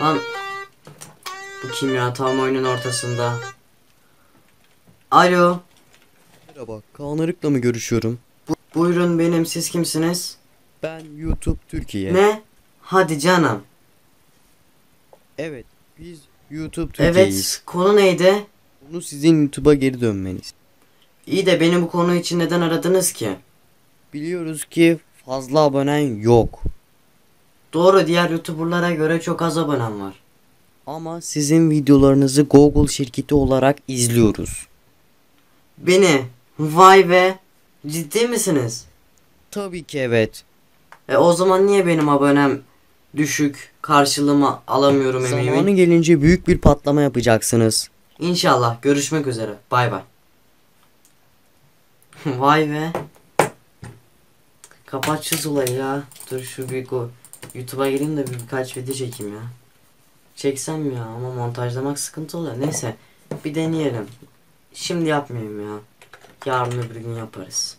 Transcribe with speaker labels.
Speaker 1: Lan bu kim ya tam oyunun ortasında. Alo.
Speaker 2: Merhaba, Kaan Arık'la mı görüşüyorum?
Speaker 1: Bu- buyurun benim siz kimsiniz?
Speaker 2: Ben YouTube Türkiye.
Speaker 1: Ne? Hadi canım.
Speaker 2: Evet, biz YouTube Türkiye'yiz.
Speaker 1: Evet konu neydi?
Speaker 2: Bunu sizin YouTube'a geri dönmeniz.
Speaker 1: İyi de beni bu konu için neden aradınız ki?
Speaker 2: Biliyoruz ki fazla abonen yok.
Speaker 1: Doğru diğer youtuberlara göre çok az abonem var.
Speaker 2: Ama sizin videolarınızı Google şirketi olarak izliyoruz.
Speaker 1: Beni vay be ciddi misiniz?
Speaker 2: Tabii ki evet.
Speaker 1: E o zaman niye benim abonem düşük karşılığımı alamıyorum
Speaker 2: Zamanı
Speaker 1: emeğimin?
Speaker 2: gelince büyük bir patlama yapacaksınız.
Speaker 1: İnşallah görüşmek üzere bay bay. vay be. Kapat şu Zula'yı ya. Dur şu bir go- YouTube'a gireyim de bir, birkaç video çekeyim ya. Çeksem ya ama montajlamak sıkıntı oluyor. Neyse bir deneyelim. Şimdi yapmayayım ya. Yarın öbür gün yaparız.